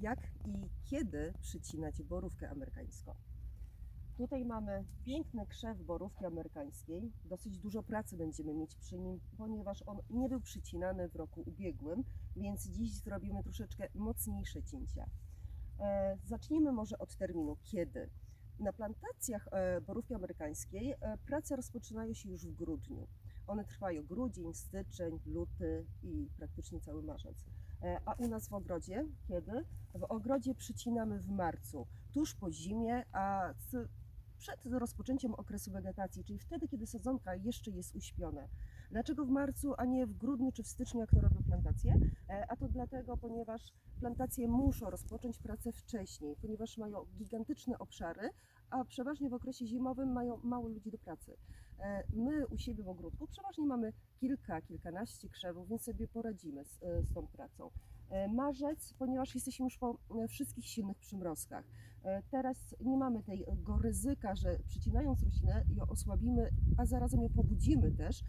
jak i kiedy przycinać borówkę amerykańską. Tutaj mamy piękny krzew borówki amerykańskiej. Dosyć dużo pracy będziemy mieć przy nim, ponieważ on nie był przycinany w roku ubiegłym, więc dziś zrobimy troszeczkę mocniejsze cięcia. E, zacznijmy może od terminu kiedy. Na plantacjach e, borówki amerykańskiej e, prace rozpoczynają się już w grudniu. One trwają grudzień, styczeń, luty i praktycznie cały marzec. E, A u nas w ogrodzie kiedy? W ogrodzie przycinamy w marcu, tuż po zimie, a przed rozpoczęciem okresu wegetacji, czyli wtedy, kiedy sadzonka jeszcze jest uśpiona. Dlaczego w marcu, a nie w grudniu czy w styczniu, jak to robią plantacje? E, A to dlatego, ponieważ plantacje muszą rozpocząć pracę wcześniej, ponieważ mają gigantyczne obszary, a przeważnie w okresie zimowym mają mało ludzi do pracy. E, My u siebie w ogródku przeważnie mamy kilka, kilkanaście krzewów, więc sobie poradzimy z, e, z tą pracą. E, Marzec, ponieważ jesteśmy już po wszystkich silnych przymrozkach. Teraz nie mamy tego ryzyka, że przycinając roślinę ją osłabimy, a zarazem ją pobudzimy też,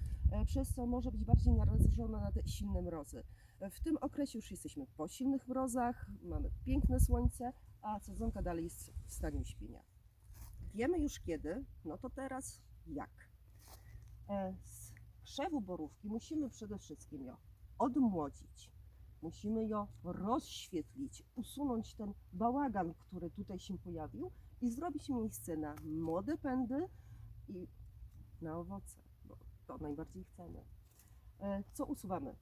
przez co może być bardziej narażona na te silne mrozy. W tym okresie już jesteśmy po silnych mrozach, mamy piękne słońce, a sadzonka dalej jest w stanie uśpienia. Wiemy już kiedy, no to teraz jak. Z krzewu borówki musimy przede wszystkim ją odmłodzić. Musimy ją rozświetlić, usunąć ten bałagan, który tutaj się pojawił i zrobić miejsce na młode pędy i na owoce, bo to najbardziej chcemy. E, Co usuwamy?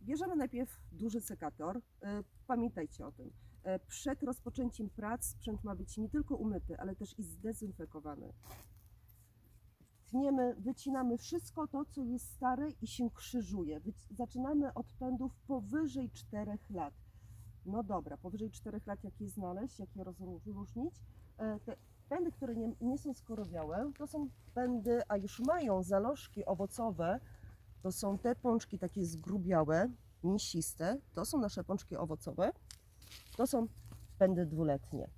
Bierzemy najpierw duży sekator. E, Pamiętajcie o tym. E, Przed rozpoczęciem prac sprzęt ma być nie tylko umyty, ale też i zdezynfekowany. Tniemy, wycinamy wszystko to, co jest stare i się krzyżuje. Zaczynamy od pędów powyżej 4 lat. No dobra, powyżej 4 lat jak je znaleźć, jak je rozróżnić? E, Te pędy, które nie, nie są skorowiałe, to są pędy, a już mają zalożki owocowe, to są te pączki takie zgrubiałe, mięsiste, to są nasze pączki owocowe, to są pędy dwuletnie.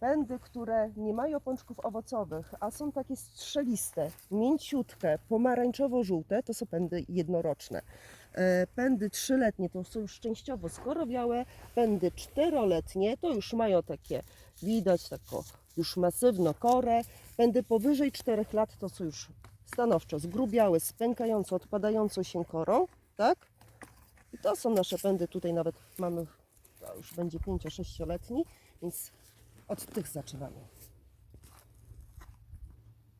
Pędy, które nie mają pączków owocowych, a są takie strzeliste, mięciutkie, pomarańczowo-żółte, to są pędy jednoroczne. E, Pędy trzyletnie to są już częściowo skorowiałe, pędy czteroletnie to już mają takie, widać taką już masywno korę. Pędy powyżej 4 lat to są już stanowczo zgrubiałe, z pękająco, odpadającą się korą, tak? I to są nasze pędy, tutaj nawet mamy, to już będzie 5-6-letni, więc od tych zaczynamy.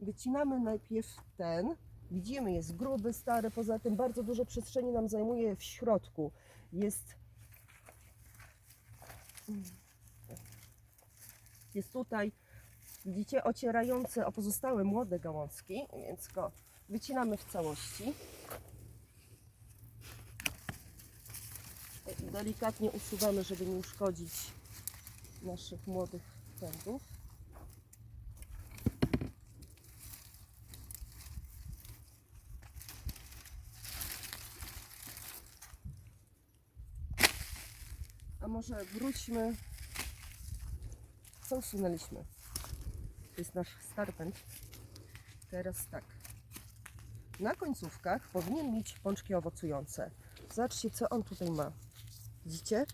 Wycinamy najpierw ten. Widzimy, jest gruby, stary, poza tym bardzo dużo przestrzeni nam zajmuje w środku. Jest jest tutaj, widzicie, ocierający o pozostałe młode gałązki, więc go wycinamy w całości. Delikatnie usuwamy, żeby nie uszkodzić naszych młodych pędów. A może wróćmy, co usunęliśmy. To jest nasz stary pęd. Teraz tak. Na końcówkach powinien mieć pączki owocujące. Zobaczcie, co on tutaj ma. Widzicie?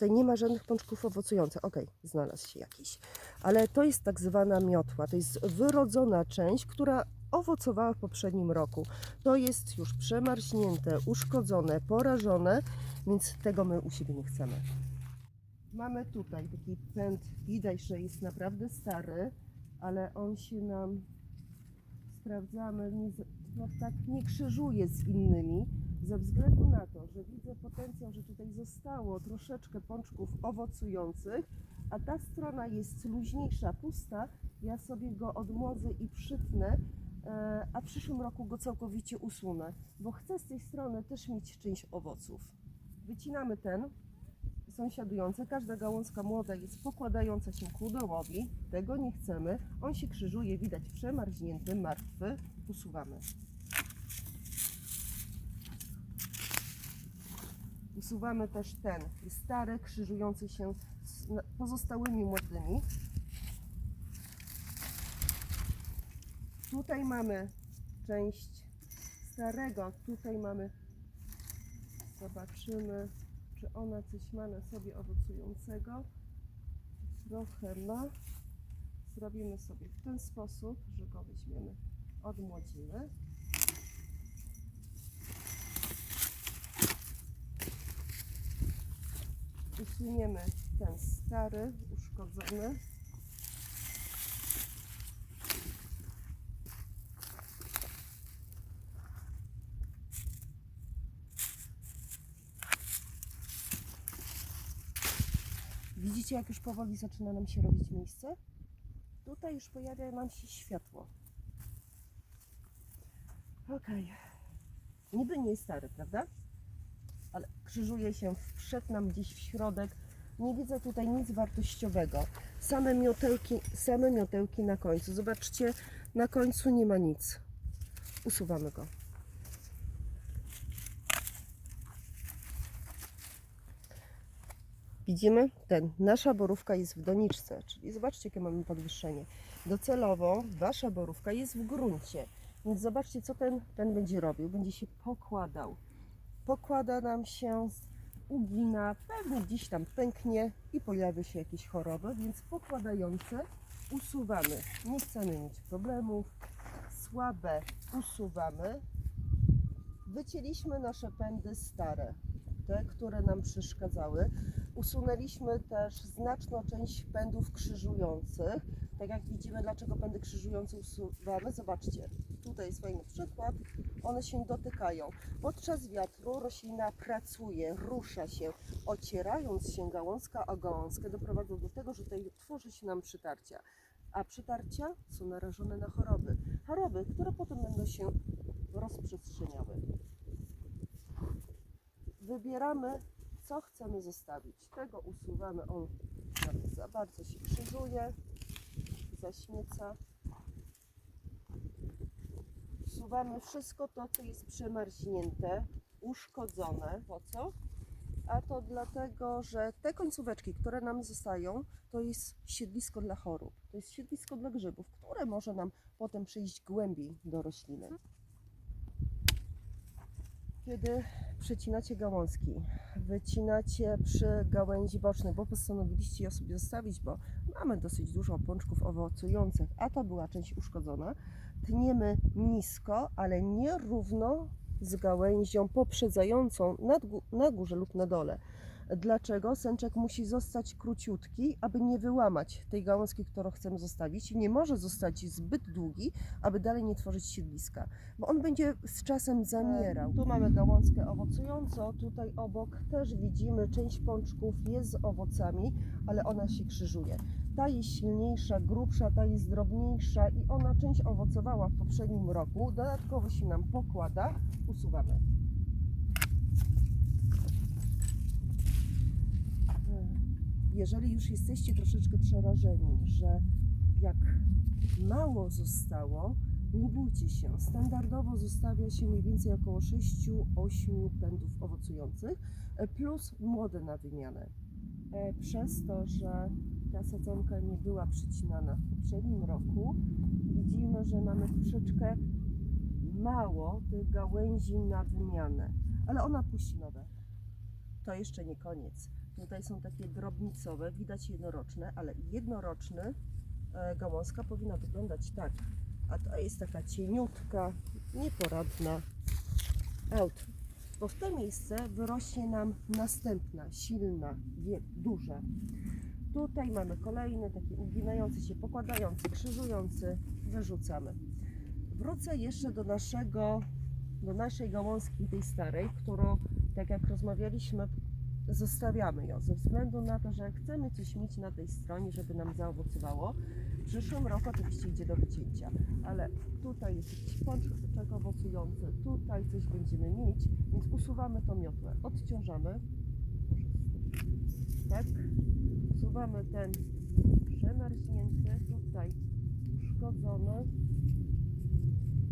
Tutaj nie ma żadnych pączków owocujących. Ok, znalazł się jakiś. Ale to jest tak zwana miotła. To jest wyrodzona część, która owocowała w poprzednim roku. To jest już przemarznięte, uszkodzone, porażone, więc tego my u siebie nie chcemy. Mamy tutaj taki pęd, widać, że jest naprawdę stary, ale on się nam, sprawdzamy, nie, no tak nie krzyżuje z innymi, ze względu na to, że widzę potencjał, że tutaj zostało troszeczkę pączków owocujących, a ta strona jest luźniejsza, pusta, ja sobie go odmłodzę i przytnę, e, a w przyszłym roku go całkowicie usunę, bo chcę z tej strony też mieć część owoców. Wycinamy ten, sąsiadujące. Każda gałązka młoda jest pokładająca się ku dołowi. Tego nie chcemy. On się krzyżuje, widać przemarznięty, martwy. Usuwamy. Usuwamy też ten stary, krzyżujący się z pozostałymi młodymi. Tutaj mamy część starego, tutaj mamy, zobaczymy, czy ona coś ma na sobie owocującego. Trochę ma. Zrobimy sobie w ten sposób, że go weźmiemy, odmłodzimy. Usuniemy ten stary, uszkodzony. Widzicie, jak już powoli zaczyna nam się robić miejsce? Tutaj już pojawia nam się światło. Okej. Niby nie stary, prawda? Ale krzyżuje się, wszedł nam gdzieś w środek. Nie widzę tutaj nic wartościowego. Same miotełki, same miotełki na końcu. Zobaczcie, na końcu nie ma nic. Usuwamy go. Widzimy, ten, nasza borówka jest w doniczce, czyli zobaczcie, jakie mamy podwyższenie. Docelowo wasza borówka jest w gruncie, więc zobaczcie, co ten, ten będzie robił. Będzie się pokładał. Pokłada nam się, ugina, pewnie gdzieś tam pęknie i pojawi się jakieś choroby, więc pokładające usuwamy. Nie chcemy mieć problemów. Słabe usuwamy. Wycięliśmy nasze pędy stare, te, które nam przeszkadzały. Usunęliśmy też znaczną część pędów krzyżujących. Tak jak widzimy, dlaczego pędy krzyżujące usuwamy. Zobaczcie, tutaj jest fajny przykład. One się dotykają. Podczas wiatru roślina pracuje, rusza się, ocierając się gałązka o gałązkę, doprowadza do tego, że tutaj tworzy się nam przytarcia. A przytarcia są narażone na choroby. Choroby, które potem będą się rozprzestrzeniały. Wybieramy co chcemy zostawić. Tego usuwamy. On za bardzo się krzyżuje, zaśmieca. Usuwamy wszystko to, co jest przemarznięte, uszkodzone. Po co? A to dlatego, że te końcóweczki, które nam zostają, to jest siedlisko dla chorób. To jest siedlisko dla grzybów, które może nam potem przyjść głębiej do rośliny. Kiedy przecinacie gałązki, wycinacie przy gałęzi bocznej, bo postanowiliście je sobie zostawić, bo mamy dosyć dużo pączków owocujących, a to była część uszkodzona, tniemy nisko, ale nierówno z gałęzią poprzedzającą na górze lub na dole. Dlaczego? Sęczek musi zostać króciutki, aby nie wyłamać tej gałązki, którą chcemy zostawić. Nie może zostać zbyt długi, aby dalej nie tworzyć siedliska, bo on będzie z czasem zamierał. Tu mamy gałązkę owocującą, tutaj obok też widzimy część pączków jest z owocami, ale ona się krzyżuje. Ta jest silniejsza, grubsza, ta jest drobniejsza i ona część owocowała w poprzednim roku, dodatkowo się nam pokłada, usuwamy. Jeżeli już jesteście troszeczkę przerażeni, że jak mało zostało, nie bójcie się. Standardowo zostawia się mniej więcej około 6-8 pędów owocujących e, plus młode na wymianę. E, Przez to, że ta sadzonka nie była przycinana w poprzednim roku, widzimy, że mamy troszeczkę mało tych gałęzi na wymianę, ale ona puści nowe. To jeszcze nie koniec. Tutaj są takie drobnicowe, widać jednoroczne, ale jednoroczny e, gałązka powinna wyglądać tak. A to jest taka cieniutka, nieporadna out. Bo w to miejsce wyrośnie nam następna, silna, duża. Tutaj mamy kolejny, taki uginający się, pokładający, krzyżujący, wyrzucamy. Wrócę jeszcze do naszego, do naszej gałązki, tej starej, którą, tak jak rozmawialiśmy, zostawiamy ją ze względu na to, że chcemy coś mieć na tej stronie, żeby nam zaowocowało. W przyszłym roku oczywiście idzie do wycięcia, ale tutaj jest jakiś pączek owocujący, tutaj coś będziemy mieć, więc usuwamy tą miotłę, odciążamy. Tak, usuwamy ten przemarznięty, tutaj uszkodzony,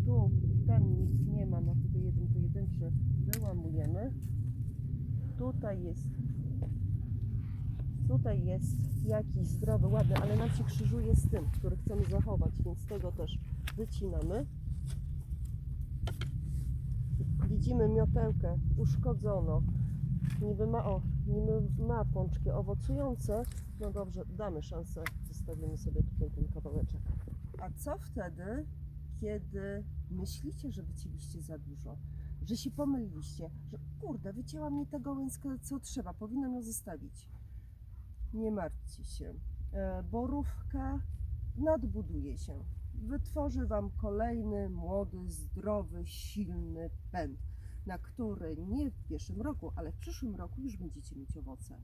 tu ten nic nie ma, no tutaj jeden pojedynczy wyłamujemy. Tutaj jest tutaj jest jakiś zdrowy, ładny, ale nam się krzyżuje z tym, który chcemy zachować, więc tego też wycinamy. Widzimy miotełkę uszkodzono. Niby ma, o, nim ma pączki owocujące, no dobrze, damy szansę, zostawimy sobie tutaj ten kawałeczek. A co wtedy, kiedy myślicie, że wycięliście za dużo? Że się pomyliliście, że kurde, wycięłam nie tę gałęzkę, co trzeba, powinnam ją zostawić. Nie martwcie się. E, borówka nadbuduje się. Wytworzy Wam kolejny, młody, zdrowy, silny pęd, na który nie w pierwszym roku, ale w przyszłym roku już będziecie mieć owoce.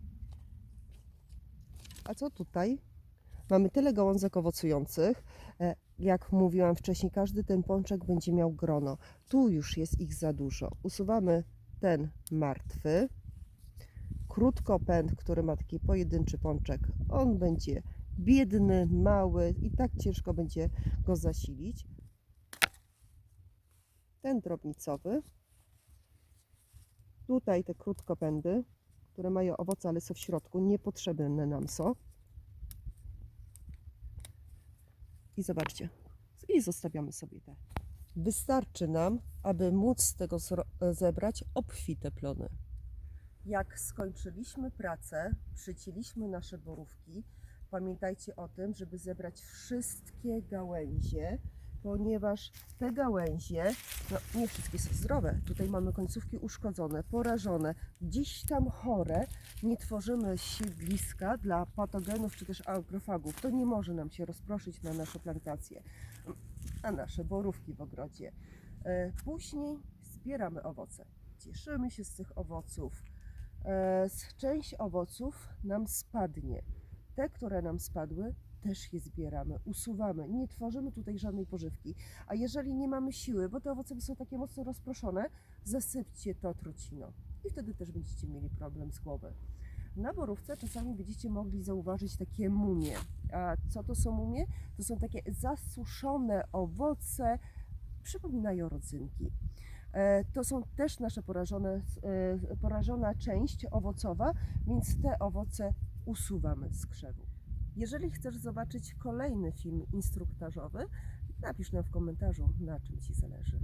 A co tutaj? Mamy tyle gałązek owocujących. E, Jak mówiłam wcześniej, każdy ten pączek będzie miał grono. Tu już jest ich za dużo. Usuwamy ten martwy. Krótkopęd, który ma taki pojedynczy pączek, on będzie biedny, mały i tak ciężko będzie go zasilić. Ten drobnicowy. Tutaj te krótkopędy, które mają owoce, ale są w środku, niepotrzebne nam są. I zobaczcie, i zostawiamy sobie te. Wystarczy nam, aby móc z tego zebrać obfite plony. Jak skończyliśmy pracę, przycięliśmy nasze borówki, pamiętajcie o tym, żeby zebrać wszystkie gałęzie, ponieważ te gałęzie, no nie wszystkie są zdrowe. Tutaj mamy końcówki uszkodzone, porażone, gdzieś tam chore. Nie tworzymy siedliska dla patogenów czy też agrofagów. To nie może nam się rozproszyć na nasze plantacje, a nasze borówki w ogrodzie. E, Później zbieramy owoce. Cieszymy się z tych owoców. E, część owoców nam spadnie. Te, które nam spadły, też je zbieramy, usuwamy. Nie tworzymy tutaj żadnej pożywki. A jeżeli nie mamy siły, bo te owoce są takie mocno rozproszone, zasypcie to truciną. I wtedy też będziecie mieli problem z głowy. Na borówce czasami będziecie mogli zauważyć takie mumie. A co to są mumie? To są takie zasuszone owoce, przypominają rodzynki. E, To są też nasze porażone, e, porażona część owocowa, więc te owoce usuwamy z krzewu. Jeżeli chcesz zobaczyć kolejny film instruktażowy, napisz nam w komentarzu, na czym Ci zależy.